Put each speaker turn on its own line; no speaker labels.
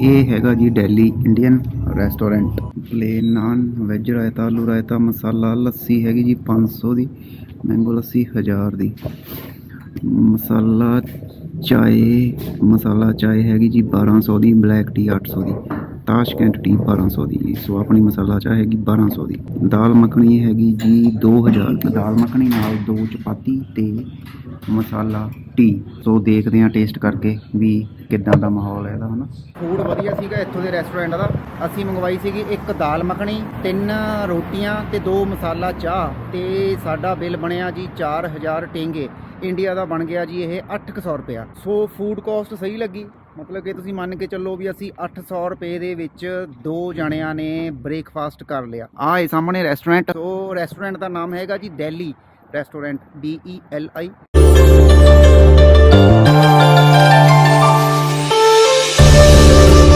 ਇਹ ਹੈਗਾ ਜੀ Delhi Indian restaurant. Plain naan veg raita, ਆਲੂ ਰਾਇਤਾ, ਮਸਾਲਾ, ਲੱਸੀ ਹੈਗੀ ਜੀ 500 ਦੀ ਮੈਂਗੋ ਲੱਸੀ 1000 ਦੀ। ਮਸਾਲਾ ਚਾਏ ਮਸਾਲਾ ਚਾਏ ਹੈਗੀ ਜੀ 1200 ਦੀ ਬਲੈਕ ਟੀ 800 ਦੀ ਤਾਸ਼ਕੈਂਟ ਟੀ 1200 ਦੀ ਜੀ। ਸੋ ਆਪਣੀ ਮਸਾਲਾ ਚਾਹ ਹੈਗੀ 1200 ਦੀ। ਦਾਲ ਮੱਖਣੀ ਹੈਗੀ ਜੀ 2000 ਦੀ। ਦਾਲ ਮੱਖਣੀ ਨਾਲ ਦੋ ਚਪਾਤੀ ਤੇ ਮਸਾਲਾ ਟੀ ਸੋ ਦੇਖਦੇ ਹਾਂ ਟੇਸਟ ਕਰਕੇ ਵੀ ਕਿੱਦਾਂ ਦਾ ਮਾਹੌਲ ਹੈ ਇਹਦਾ, ਹਨਾ?
ਫੂਡ ਵਧੀਆ ਸੀਗਾ ਇੱਥੋਂ ਦੇ ਰੈਸਟੋਰੈਂਟ ਦਾ ਅਸੀਂ ਮੰਗਵਾਈ ਸੀਗੀ ਇੱਕ ਦਾਲ ਮੱਖਣੀ, ਤਿੰਨ ਰੋਟੀਆਂ ਤੇ ਦੋ ਮਸਾਲਾ ਚਾਹ ਤੇ ਸਾਡਾ ਬਿੱਲ ਬਣਿਆ ਜੀ 4000 ਟੇਂਗੇ। ਇੰਡੀਆ ਦਾ ਬਣ ਗਿਆ ਜੀ ਇਹ 800 ਰੁਪਿਆ ਸੋ ਫੂਡ ਕਾਸਟ ਸਹੀ ਲੱਗੀ। ਮਤਲਬ ਕਿ ਤੁਸੀਂ ਮੰਨ ਕੇ ਚੱਲੋ ਵੀ ਅਸੀਂ 800 ਰੁਪਏ ਦੇ ਵਿੱਚ ਦੋ ਜਣਿਆਂ ਨੇ ਬ੍ਰੇਕਫਾਸਟ ਕਰ ਲਿਆ। ਆਹ ਇਹ ਸਾਹਮਣੇ ਰੈਸਟੋਰੈਂਟ ਸੋ ਰੈਸਟੋਰੈਂਟ ਦਾ ਨਾਮ ਹੈਗਾ ਜੀ Delhi restaurant D E L I